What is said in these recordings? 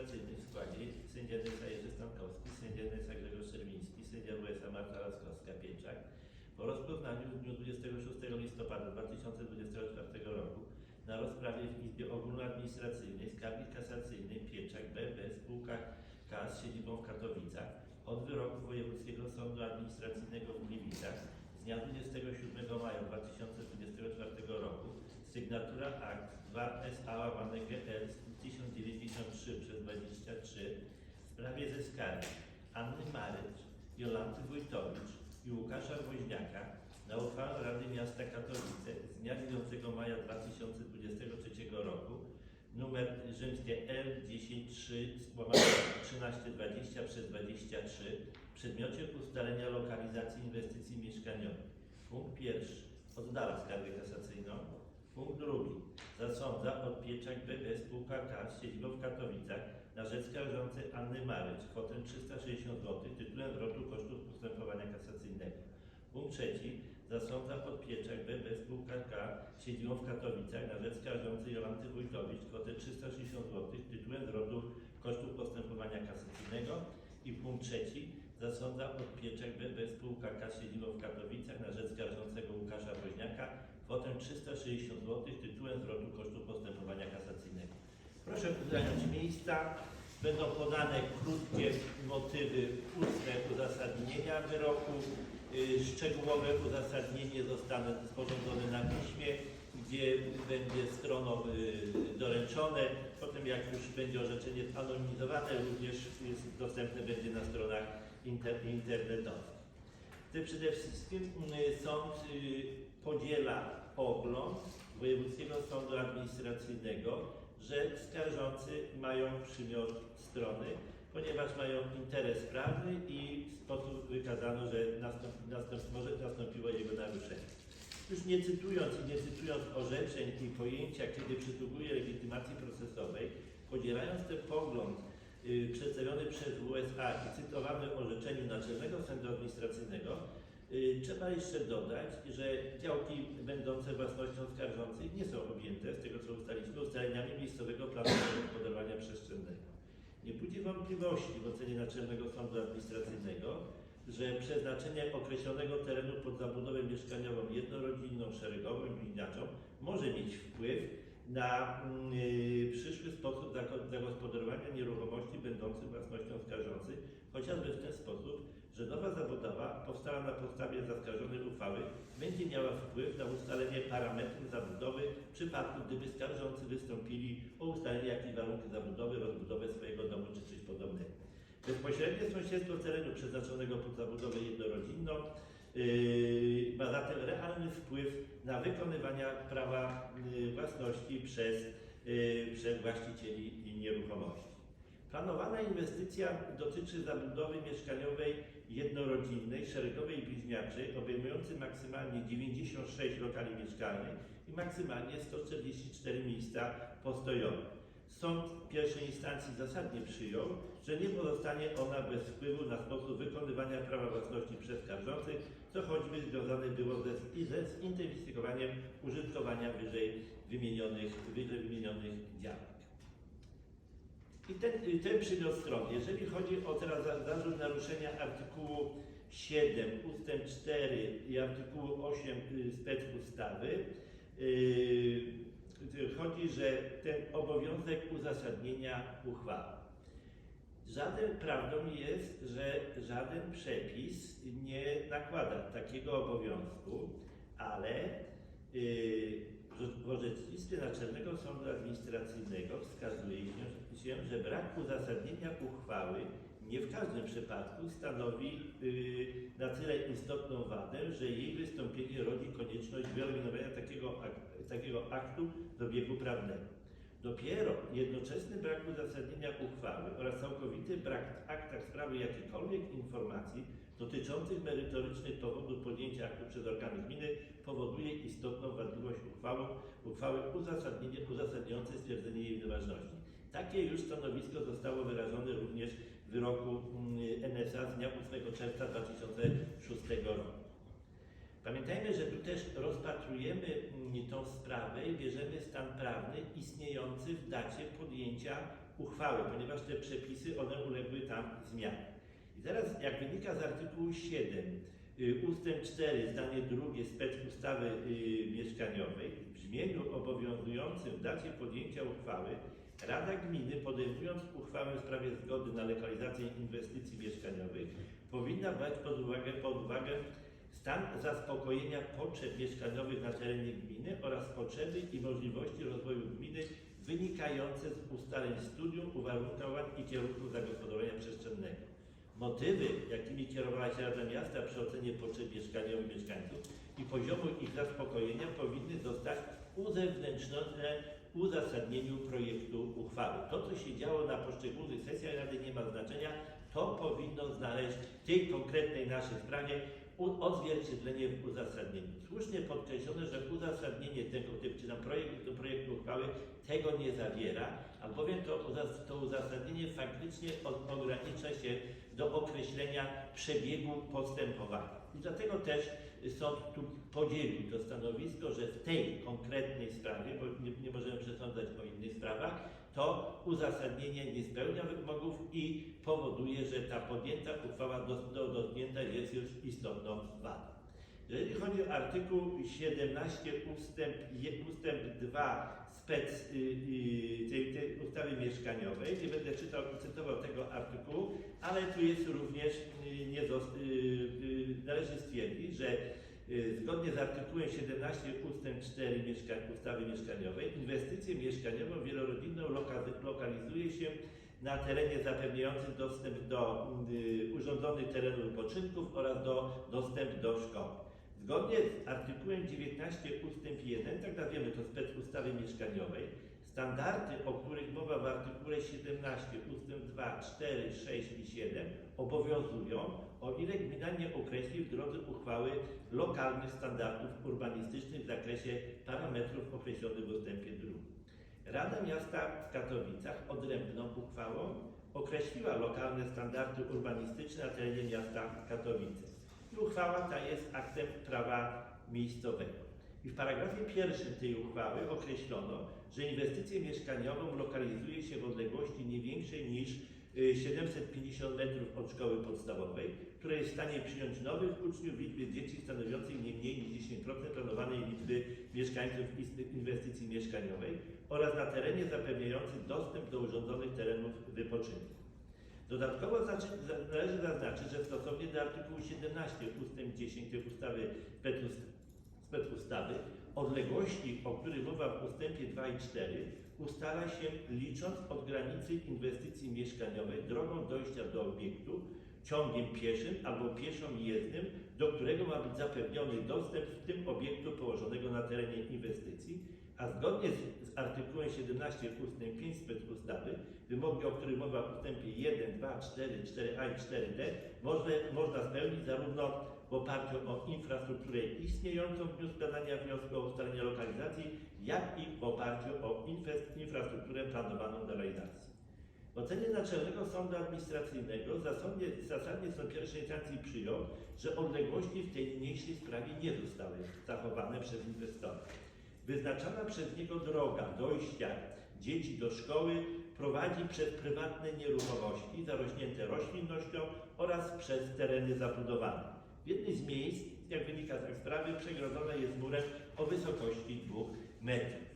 administracyjnych w składzie sędzia Nysa Jerzy Stankowski, sędzia Nysa Grzegorz Szerwiński, sędzia WSA Marta Laskowska-Pieczak po rozpoznaniu w dniu 26 listopada 2024 roku na rozprawie w Izbie Ogólnoadministracyjnej Skargi Kasacyjnej Pieczak BB spółka KAS z siedzibą w Katowicach od wyroku Wojewódzkiego Sądu Administracyjnego w Gliwicach z dnia 27 maja 2024 roku sygnatura akt 2 SA łamane GL 1093 przez 23 w sprawie ze skargi Anny Marycz, Jolanty Wójtowicz i Łukasza Woźniaka na uchwałę Rady Miasta Katowice z dnia 9 maja 2023 roku numer rzymskie L103 łamane 1320 przez 23 w przedmiocie ustalenia lokalizacji inwestycji mieszkaniowych. Punkt pierwszy oddala skargę kasacyjną. Punkt drugi zasądza od Pieczak BB spółka K z siedzibą w Katowicach na rzecz skarżącej Anny Marycz kwotę 360 zł tytułem zwrotu kosztów postępowania kasacyjnego. Punkt trzeci zasądza od Pieczak BB spółka K siedzibą w Katowicach na rzecz skarżącej Jolanty Wójtowicz kwotę 360 zł tytułem zwrotu kosztów postępowania kasacyjnego. I punkt trzeci zasądza od Pieczak BB spółka K siedzibą w Katowicach na rzecz skarżącego Łukasza Woźniaka kwotę 360 zł tytułem zwrotu kosztów postępowania kasacyjnego. Proszę zająć miejsca. Będą podane krótkie motywy ustne uzasadnienia wyroku. Y, Szczegółowe uzasadnienie zostanie sporządzone na piśmie, gdzie będzie stronom y, doręczone. Potem jak już będzie orzeczenie anonimizowane, również jest dostępne będzie na stronach inter, internetowych. Przede wszystkim y, sąd podziela pogląd Wojewódzkiego Sądu Administracyjnego, że skarżący mają przymiot strony, ponieważ mają interes prawny i w sposób wykazano, że nastąp, nastąp, może nastąpiło jego naruszenie. Już nie cytując i nie cytując orzeczeń i pojęcia, kiedy przysługuje legitymacji procesowej, podzielając ten pogląd y, przedstawiony przez WSA i cytowany w orzeczeniu Naczelnego Sądu Administracyjnego, trzeba jeszcze dodać, że działki będące własnością skarżącej nie są objęte, z tego co ustaliliśmy, ustaleniami miejscowego planu gospodarowania przestrzennego. Nie budzi wątpliwości w ocenie Naczelnego Sądu Administracyjnego, że przeznaczenie określonego terenu pod zabudowę mieszkaniową jednorodzinną, szeregową i bliźniaczą może mieć wpływ na mm, y, przyszły sposób zagospodarowania nieruchomości będących własnością chociażby w ten sposób, że nowa zabudowa powstała na podstawie zaskarżonej uchwały będzie miała wpływ na ustalenie parametrów zabudowy w przypadku, gdyby skarżący wystąpili o ustalenie jakichś warunków zabudowy, rozbudowę swojego domu czy coś podobnego. Bezpośrednie sąsiedztwo terenu przeznaczonego pod zabudowę jednorodzinną yy, ma zatem realny wpływ na wykonywanie prawa yy, własności przez, yy, przez właścicieli nieruchomości. Planowana inwestycja dotyczy zabudowy mieszkaniowej jednorodzinnej, szeregowej i bliźniaczej, obejmującej maksymalnie 96 lokali mieszkalnych i maksymalnie 144 miejsca postojowe. Sąd pierwszej instancji zasadnie przyjął, że nie pozostanie ona bez wpływu na sposób wykonywania prawa własności przez skarżących, co choćby związane było ze, ze zintensyfikowaniem użytkowania wyżej wymienionych, wyżej wymienionych działek. I ten, ten przymiot strony, jeżeli chodzi o teraz za- zarzut naruszenia artykułu 7 ustęp 4 i artykułu 8 y, spec ustawy, y, y, chodzi, że ten obowiązek uzasadnienia uchwały. Żaden prawdą jest, że żaden przepis nie nakłada takiego obowiązku, ale yy, w orzecznictwie Naczelnego Sądu Administracyjnego wskazuje się, że brak uzasadnienia uchwały nie w każdym przypadku stanowi yy, na tyle istotną wadę, że jej wystąpienie rodzi konieczność wyeliminowania takiego, ak- takiego aktu do biegu prawnego. Dopiero jednoczesny brak uzasadnienia uchwały oraz całkowity brak w aktach sprawy jakichkolwiek informacji dotyczących merytorycznych powodów podjęcia aktu przez organy gminy powoduje istotną wadliwość uchwały, uchwały uzasadnienie, uzasadniające stwierdzenie jej nieważności. Takie już stanowisko zostało wyrażone również w wyroku mm, NSA z dnia 8 czerwca 2006 roku. Pamiętajmy, że tu też rozpatrujemy mm, tą sprawę i bierzemy stan prawny istniejący w dacie podjęcia uchwały, ponieważ te przepisy, one uległy tam zmianie. I teraz, jak wynika z artykułu 7, y, ustęp 4, zdanie drugie spec ustawy y, mieszkaniowej, w brzmieniu obowiązującym w dacie podjęcia uchwały, Rada Gminy podejmując uchwałę w sprawie zgody na lokalizację inwestycji mieszkaniowych powinna brać pod uwagę, pod uwagę stan zaspokojenia potrzeb mieszkaniowych na terenie gminy oraz potrzeby i możliwości rozwoju gminy wynikające z ustaleń studium, uwarunkowań i kierunków zagospodarowania przestrzennego. Motywy, jakimi kierowała się Rada Miasta przy ocenie potrzeb mieszkaniowych mieszkańców i poziomu ich zaspokojenia powinny zostać uzewnętrznione w uzasadnieniu projektu uchwały. To, co się działo na poszczególnych sesjach Rady nie ma znaczenia, to powinno znaleźć w tej konkretnej naszej sprawie odzwierciedlenie w uzasadnieniu. Słusznie podkreślono, że uzasadnienie tego typu, czy tam projekt do projektu uchwały tego nie zawiera, albowiem to, to uzasadnienie faktycznie ogranicza się do określenia przebiegu postępowania. I dlatego też sąd tu podzielił to stanowisko, że w tej konkretnej sprawie, bo nie, nie możemy przesądzać o innych sprawach, to uzasadnienie nie spełnia wymogów i powoduje, że ta podjęta uchwała do, do, dotknięta jest już istotną wadą. Jeżeli chodzi o artykuł 17 ustęp, ustęp 2 spec y, y, tej, tej ustawy mieszkaniowej, nie będę czytał cytował tego artykułu, ale tu jest również y, nie należy stwierdzić, że zgodnie z artykułem 17 ustęp 4 mieszka ustawy mieszkaniowej inwestycję mieszkaniową wielorodzinną loka- lokalizuje się na terenie zapewniającym dostęp do y, urządzonych terenów wypoczynków oraz do dostęp do szkoły. Zgodnie z artykułem 19 ustęp 1, tak nazwiemy to spec ustawy mieszkaniowej, standardy, o których mowa w artykule 17 ustęp 2, 4, 6 i 7 obowiązują, o ile gmina nie określi w drodze uchwały lokalnych standardów urbanistycznych w zakresie parametrów określonych w ustępie 2. Rada Miasta w Katowicach odrębną uchwałą określiła lokalne standardy urbanistyczne na terenie miasta Katowice. I uchwała ta jest aktem prawa miejscowego. I w paragrafie pierwszym tej uchwały określono, że inwestycję mieszkaniową lokalizuje się w odległości nie większej niż y, 750 metrów od szkoły podstawowej, która jest w stanie przyjąć nowych uczniów w liczbie dzieci stanowiącej nie mniej niż 10% planowanej liczby mieszkańców inwestycji mieszkaniowej oraz na terenie zapewniającym dostęp do urządzonych terenów wypoczynku. Dodatkowo należy zaznaczyć, że stosownie do artykułu 17 ust. 10 tej ustawy specust- specustawy odległości, o których mowa w ustępie 2 i 4 ustala się licząc od granicy inwestycji mieszkaniowej drogą dojścia do obiektu ciągiem pieszym albo pieszo jezdnym, do którego ma być zapewniony dostęp w tym obiektu położonego na terenie inwestycji, a zgodnie z, z artykułem 17 ust. 5 specustawy wymogi, o których mowa w ustępie 1, 2, 4, 4a i 4d można, można spełnić zarówno w oparciu o infrastrukturę istniejącą w dniu składania wniosku o ustalenie lokalizacji, jak i w oparciu o infrastrukturę planowaną do realizacji. W ocenie Naczelnego Sądu Administracyjnego zasadnie, zasadnie pierwszej instancji przyjął, że odległości w tej niniejszej sprawie nie zostały zachowane przez inwestora. Wyznaczona przez niego droga dojścia dzieci do szkoły prowadzi przez prywatne nieruchomości zarośnięte roślinnością oraz przez tereny zabudowane. W jednym z miejsc, jak wynika z tej sprawy, przegrodzone jest murem o wysokości 2 metrów.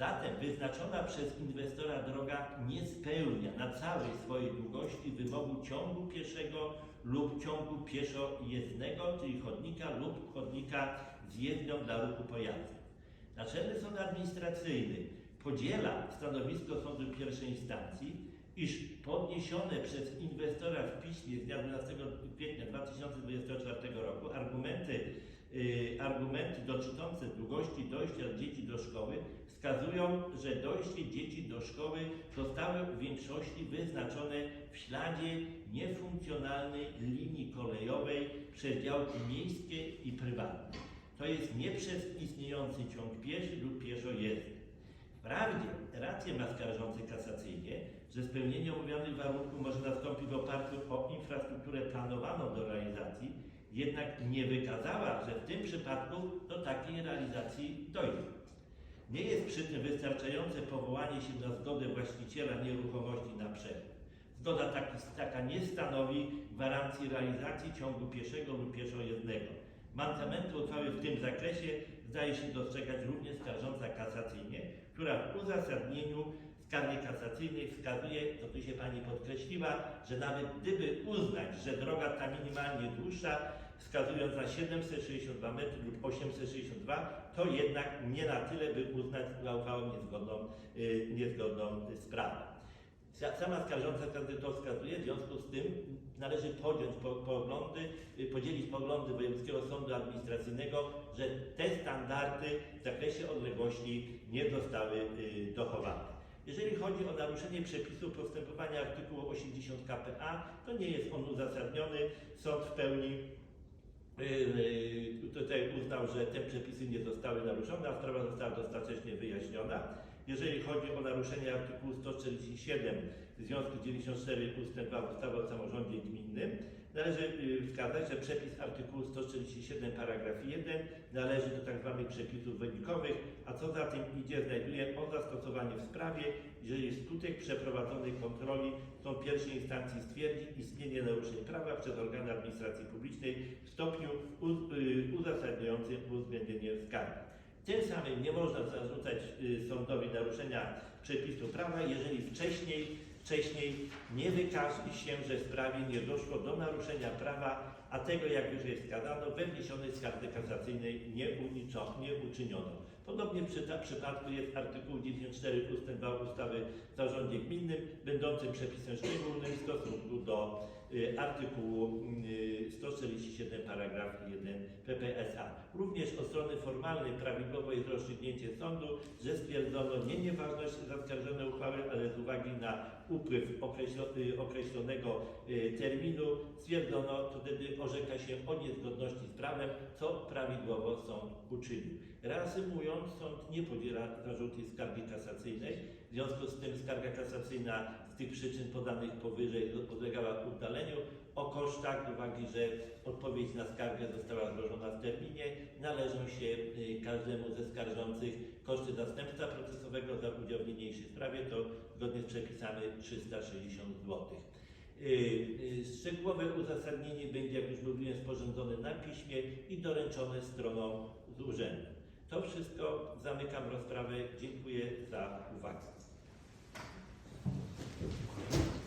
Zatem wyznaczona przez inwestora droga nie spełnia na całej swojej długości wymogu ciągu pieszego lub ciągu pieszo-jezdnego, czyli chodnika lub chodnika z jezdnią dla ruchu pojazdów. Naczelny Sąd Administracyjny podziela stanowisko Sądu pierwszej instancji, iż podniesione przez inwestora w piśmie z dnia 12 kwietnia 2024 roku argumenty, argumenty dotyczące długości dojścia dzieci do szkoły wskazują, że dojście dzieci do szkoły zostały w większości wyznaczone w śladzie niefunkcjonalnej linii kolejowej przez działki miejskie i prywatne. To jest nie przez istniejący ciąg pieszy lub pieszo-jezdny. Wprawdzie rację ma skarżący kasacyjnie, że spełnienie omawianych warunków może nastąpić w oparciu o infrastrukturę planowaną do realizacji, jednak nie wykazała, że w tym przypadku do takiej realizacji dojdzie. Nie jest przy tym wystarczające powołanie się na zgodę właściciela nieruchomości na przerwę. Zgoda taki, taka nie stanowi gwarancji realizacji ciągu pieszego lub pieszojezdnego. Mankamenty uchwały w tym zakresie zdaje się dostrzegać również skarżąca kasacyjnie, która w uzasadnieniu skargi kasacyjnej wskazuje, co tu się Pani podkreśliła, że nawet gdyby uznać, że droga ta minimalnie dłuższa, wskazując na 762 metry lub 862, to jednak nie na tyle, by uznać za uchwałę niezgodną, y, niezgodną. Sa- Sama skarżąca to wskazuje, w związku z tym należy podjąć po, poglądy, y, podzielić poglądy Wojewódzkiego Sądu Administracyjnego, że te standardy w zakresie odległości nie zostały y, dochowane. Jeżeli chodzi o naruszenie przepisów postępowania artykułu 80 KPA, to nie jest on uzasadniony. Sąd w pełni y, y, tutaj uznał, że te przepisy nie zostały naruszone, a sprawa została dostatecznie wyjaśniona. Jeżeli chodzi o naruszenie artykułu 147 w związku z 94 ust. 2 ustawy o samorządzie gminnym, należy y, wskazać, że przepis artykułu 147 paragraf 1 należy do tzw. przepisów wynikowych, a co za tym idzie, znajduje on zastosowanie w sprawie, jeżeli skutek przeprowadzonej kontroli sąd pierwszej instancji stwierdzi istnienie naruszeń prawa przez organy administracji publicznej w stopniu uz, y, uzasadniającym uwzględnienie skargi. Tym samym nie można zarzucać y, sądowi naruszenia przepisu prawa, jeżeli wcześniej, wcześniej nie wykaże się, że w sprawie nie doszło do naruszenia prawa, a tego, jak wyżej wskazano, we wniesionej skarze kasacyjnej nie, uniczo, nie uczyniono. Podobnie przy ta, przypadku jest artykuł 94 ust. 2 ustawy o zarządzie gminnym, będącym przepisem szczególnym w stosunku do artykułu y, 147 paragraf 1 PPSA. Również od strony formalnej prawidłowo jest rozstrzygnięcie sądu, że stwierdzono nie nieważność zaskarżonej uchwały, ale z uwagi na upływ y, określonego y, terminu stwierdzono, to wtedy orzeka się o niezgodności z prawem, co prawidłowo sąd uczynił. Reasumując, sąd nie podziela zarzuty skargi kasacyjnej, w związku z tym skarga kasacyjna tych przyczyn podanych powyżej podlegała udaleniu. O kosztach, z uwagi, że odpowiedź na skargę została złożona w terminie, należą się y, każdemu ze skarżących koszty zastępstwa procesowego za udział w niniejszej sprawie, to zgodnie z przepisami 360 zł. Y, y, Szczegółowe uzasadnienie będzie, jak już mówiłem, sporządzone na piśmie i doręczone stroną z urzędu. To wszystko. Zamykam rozprawę. Dziękuję za uwagę. Thank you.